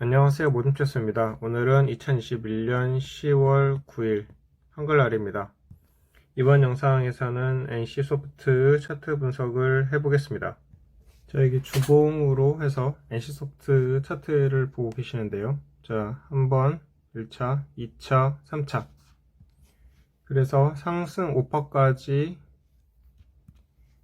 안녕하세요 모둠체스입니다. 오늘은 2021년 10월 9일 한글날입니다. 이번 영상에서는 NC소프트 차트 분석을 해보겠습니다. 자 여기 주봉으로 해서 NC소프트 차트를 보고 계시는데요. 자 한번 1차, 2차, 3차 그래서 상승 5파까지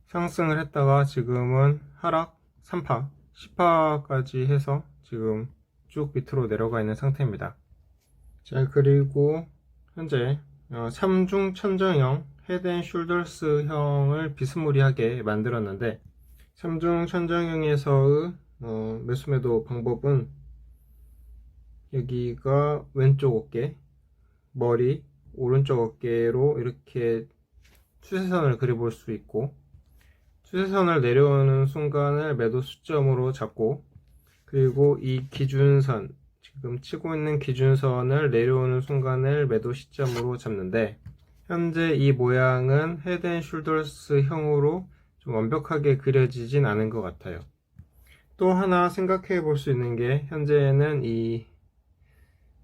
상승을 했다가 지금은 하락 3파, 10파까지 해서 지금 쭉 밑으로 내려가 있는 상태입니다. 자, 그리고 현재 어, 3중 천정형 헤드앤숄더스형을 비스무리하게 만들었는데 3중 천정형에서의 어, 매수매도 방법은 여기가 왼쪽 어깨, 머리, 오른쪽 어깨로 이렇게 추세선을 그려볼 수 있고 추세선을 내려오는 순간을 매도 수점으로 잡고 그리고 이 기준선 지금 치고 있는 기준선을 내려오는 순간을 매도 시점으로 잡는데 현재 이 모양은 헤드앤숄더스 형으로 좀 완벽하게 그려지진 않은 것 같아요. 또 하나 생각해 볼 수 있는 게 현재는 이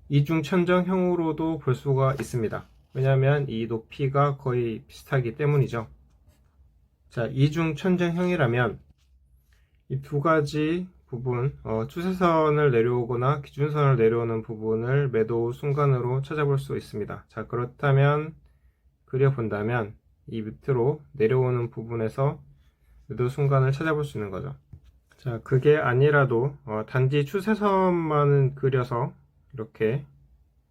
이중 천정형으로도 볼 수가 있습니다. 왜냐하면 이 높이가 거의 비슷하기 때문이죠. 자, 이중 천정형이라면 이 두 가지 부분, 어, 추세선을 내려오거나 기준선을 내려오는 부분을 매도 순간으로 찾아볼 수 있습니다. 자, 그렇다면 그려본다면 이 밑으로 내려오는 부분에서 매도 순간을 찾아볼 수 있는 거죠. 자, 그게 아니라도 어, 단지 추세선만 그려서 이렇게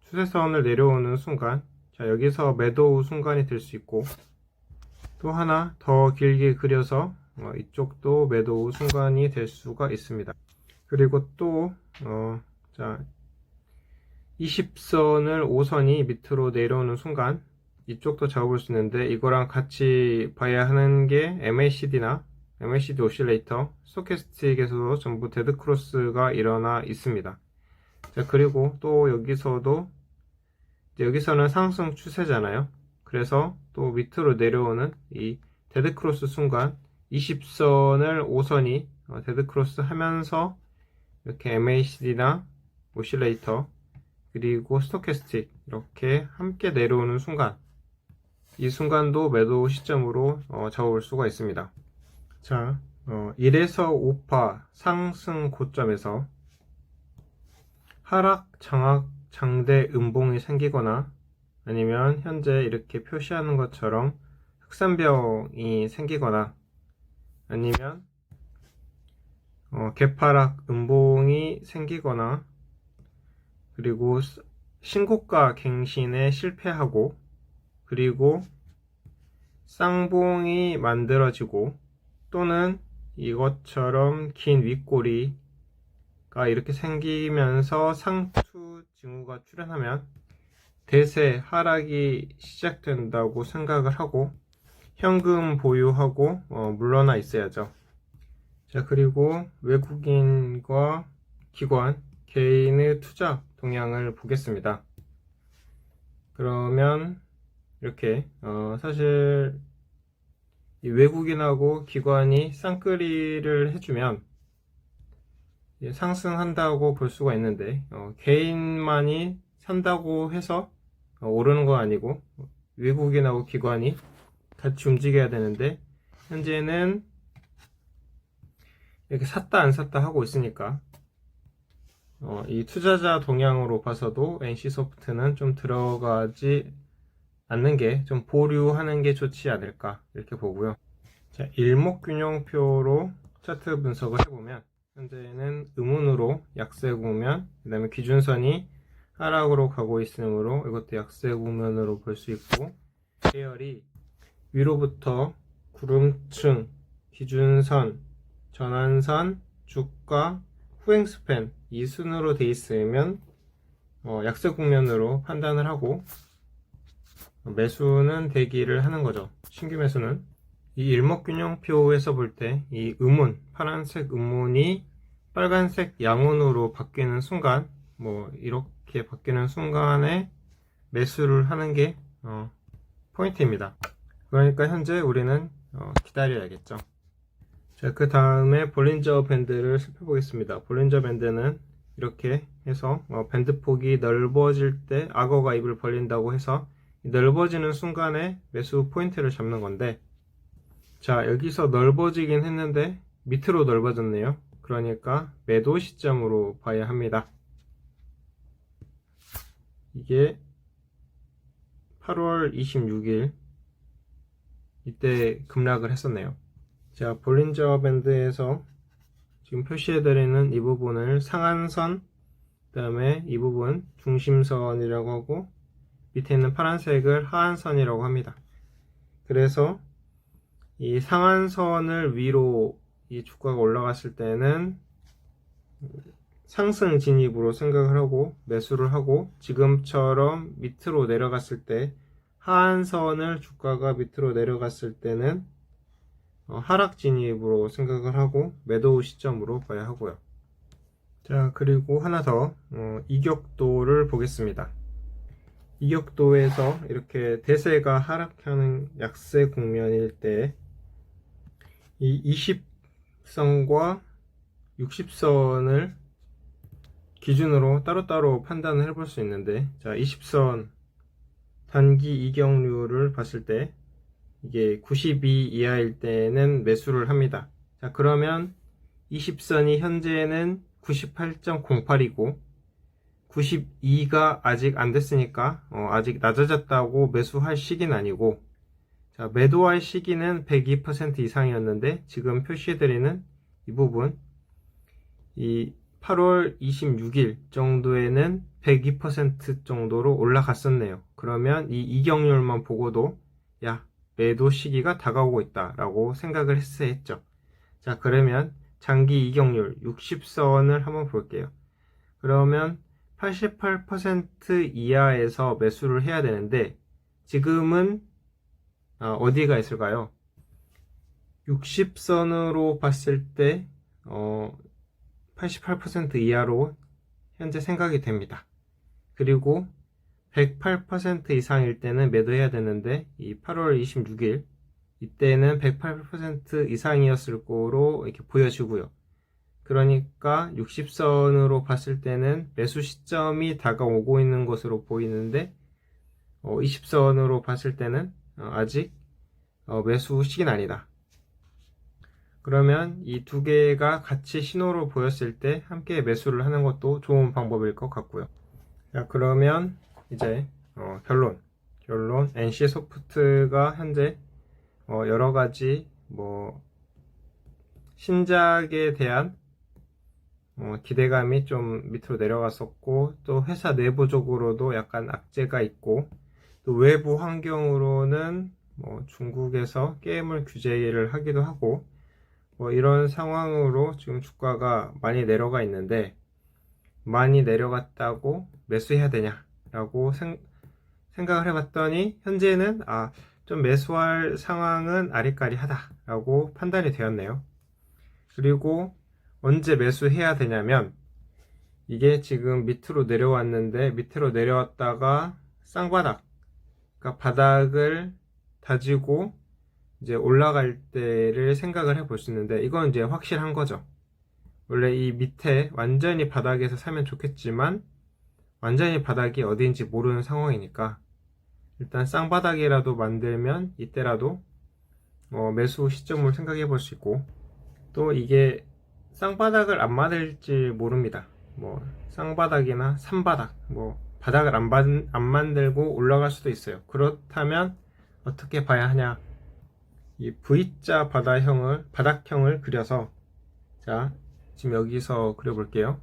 추세선을 내려오는 순간, 자, 여기서 매도 순간이 될 수 있고 또 하나 더 길게 그려서 어, 이쪽도 매도 순간이 될 수가 있습니다. 그리고 또 어, 자, 20선을 5선이 밑으로 내려오는 순간 이쪽도 잡아볼 수 있는데 이거랑 같이 봐야 하는 게 MACD나 MACD 오실레이터, 스토캐스틱에서도 전부 데드크로스가 일어나 있습니다. 자, 그리고 또 여기서도 여기서는 상승 추세잖아요. 그래서 또 밑으로 내려오는 이 데드크로스 순간 20선을 5선이 어, 데드크로스 하면서 이렇게 MACD나 오실레이터 그리고 스토캐스틱 이렇게 함께 내려오는 순간 이 순간도 매도 시점으로 어, 잡아볼 수가 있습니다. 자, 어, 1에서 5파 상승 고점에서 하락, 장악, 장대, 음봉이 생기거나 아니면 현재 이렇게 표시하는 것처럼 흑산병이 생기거나 아니면 어, 개파락 음봉이 생기거나 그리고 신고가 갱신에 실패하고 그리고 쌍봉이 만들어지고 또는 이것처럼 긴 윗꼬리가 이렇게 생기면서 상투 징후가 출현하면 대세 하락이 시작된다고 생각을 하고 현금 보유하고 어, 물러나 있어야죠. 자 그리고 외국인과 기관 개인의 투자 동향을 보겠습니다. 그러면 이렇게 어, 사실 이 외국인하고 기관이 쌍끌이를 해주면 예, 상승한다고 볼 수가 있는데 어, 개인만이 산다고 해서 어, 오르는 거 아니고 외국인하고 기관이 같이 움직여야 되는데 현재는 이렇게 샀다 안 샀다 하고 있으니까 어, 이 투자자 동향으로 봐서도 NC소프트는 좀 들어가지 않는 게 좀 보류하는 게 좋지 않을까 이렇게 보고요. 자, 일목균형표로 차트 분석을 해보면 현재는 음운으로 약세 국면, 그 다음에 기준선이 하락으로 가고 있으므로 이것도 약세 국면으로 볼 수 있고 계열이 위로부터 구름층, 기준선, 전환선, 주가, 후행 스팬 이 순으로 돼 있으면 어, 약세 국면으로 판단을 하고 매수는 대기를 하는 거죠. 신규 매수는 이 일목균형표에서 볼 때 이 음운 파란색 음운이 빨간색 양운으로 바뀌는 순간 뭐 이렇게 바뀌는 순간에 매수를 하는 게 어, 포인트입니다. 그러니까 현재 우리는 어, 기다려야겠죠. 자, 그 다음에 볼린저 밴드를 살펴보겠습니다. 볼린저 밴드는 이렇게 해서 어, 밴드 폭이 넓어질 때 악어가 입을 벌린다고 해서 넓어지는 순간에 매수 포인트를 잡는 건데 자 여기서 넓어지긴 했는데 밑으로 넓어졌네요 그러니까 매도 시점으로 봐야 합니다 이게 8월 26일 이때 급락을 했었네요. 자 볼린저 밴드에서 지금 표시해드리는 이 부분을 상한선 그 다음에 이 부분 중심선이라고 하고 밑에 있는 파란색을 하한선이라고 합니다. 그래서 이 상한선을 위로 이 주가가 올라갔을 때는 상승 진입으로 생각을 하고 매수를 하고 지금처럼 밑으로 내려갔을 때 하한선을 주가가 밑으로 내려갔을 때는 어, 하락 진입으로 생각을 하고 매도 시점으로 봐야 하고요. 자 그리고 하나 더 어, 이격도를 보겠습니다. 이격도에서 이렇게 대세가 하락하는 약세 국면일 때 이 20선과 60선을 기준으로 따로따로 판단을 해볼 수 있는데 자 20선 단기 이격률을 봤을 때 이게 92 이하일 때는 매수를 합니다. 자 그러면 20선이 현재는 98.08이고 92가 아직 안 됐으니까 어, 아직 낮아졌다고 매수할 시기는 아니고 자 매도할 시기는 102% 이상이었는데 지금 표시해드리는 이 부분 이 8월 26일 정도에는 102% 정도로 올라갔었네요. 그러면 이 이격률만 보고도 야 매도 시기가 다가오고 있다라고 생각을 했어야 했죠. 자 그러면 장기 이격률 60선을 한번 볼게요. 그러면 88% 이하에서 매수를 해야 되는데 지금은 어, 어디가 있을까요? 60선으로 봤을 때 어, 88% 이하로 현재 생각이 됩니다. 그리고 108% 이상일 때는 매도해야 되는데 이 8월 26일 이때는 108% 이상이었을 거로 이렇게 보여지고요. 그러니까 60선으로 봤을 때는 매수 시점이 다가오고 있는 것으로 보이는데 어, 20선으로 봤을 때는 어, 아직 어, 매수 시기는 아니다. 그러면 이 두 개가 같이 신호로 보였을 때 함께 매수를 하는 것도 좋은 방법일 것 같고요. 자, 그러면 이제 어, 결론. 결론. NC 소프트가 현재 어, 여러 가지 뭐 신작에 대한 어, 기대감이 좀 밑으로 내려갔었고 또 회사 내부적으로도 약간 악재가 있고 또 외부 환경으로는 뭐 중국에서 게임을 규제를 하기도 하고 뭐 이런 상황으로 지금 주가가 많이 내려가 있는데 많이 내려갔다고 매수해야 되냐라고 생, 생각을 해봤더니 현재는 아 좀 매수할 상황은 아리까리하다라고 판단이 되었네요. 그리고 언제 매수해야 되냐면 이게 지금 밑으로 내려왔는데 밑으로 내려왔다가 쌍바닥 그러니까 바닥을 다지고 이제 올라갈 때를 생각을 해 볼 수 있는데 이건 이제 확실한 거죠. 원래 이 밑에 완전히 바닥에서 사면 좋겠지만 완전히 바닥이 어디인지 모르는 상황이니까 일단 쌍바닥이라도 만들면 이때라도 어, 매수 시점을 생각해 볼 수 있고 또 이게 쌍바닥을 안 만들지 모릅니다. 뭐 쌍바닥이나 산바닥 뭐 바닥을 안, 반, 안 만들고 올라갈 수도 있어요. 그렇다면 어떻게 봐야 하냐? 이 V자 바닥형을 바닥형을 그려서 자 지금 여기서 그려볼게요.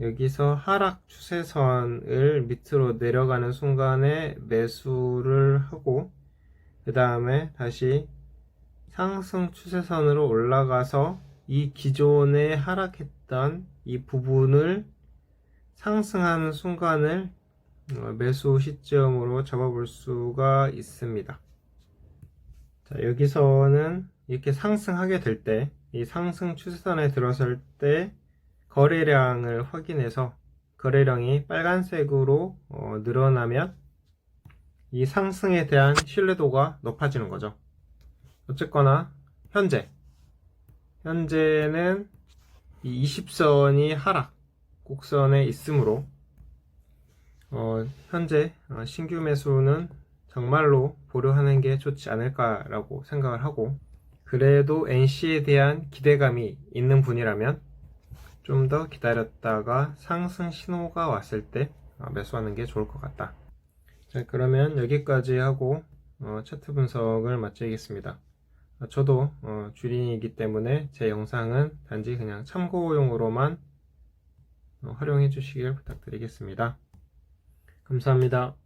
여기서 하락 추세선을 밑으로 내려가는 순간에 매수를 하고 그 다음에 다시 상승 추세선으로 올라가서 이 기존에 하락했던 이 부분을 상승하는 순간을 어, 매수 시점으로 잡아볼 수가 있습니다. 자, 여기서는 이렇게 상승하게 될 때, 이 상승 추세선에 들어설 때 거래량을 확인해서 거래량이 빨간색으로 어, 늘어나면 이 상승에 대한 신뢰도가 높아지는 거죠. 어쨌거나 현재 현재는 이 20선이 하락 곡선에 있으므로 어, 현재 어, 신규 매수는 정말로 보류하는 게 좋지 않을까라고 생각을 하고 그래도 NC에 대한 기대감이 있는 분이라면 좀 더 기다렸다가 상승 신호가 왔을 때 어, 매수하는 게 좋을 것 같다. 자, 그러면 여기까지 하고 어, 차트 분석을 마치겠습니다. 어, 저도 어, 주린이기 때문에 제 영상은 단지 그냥 참고용으로만 어, 활용해 주시길 부탁드리겠습니다. 감사합니다.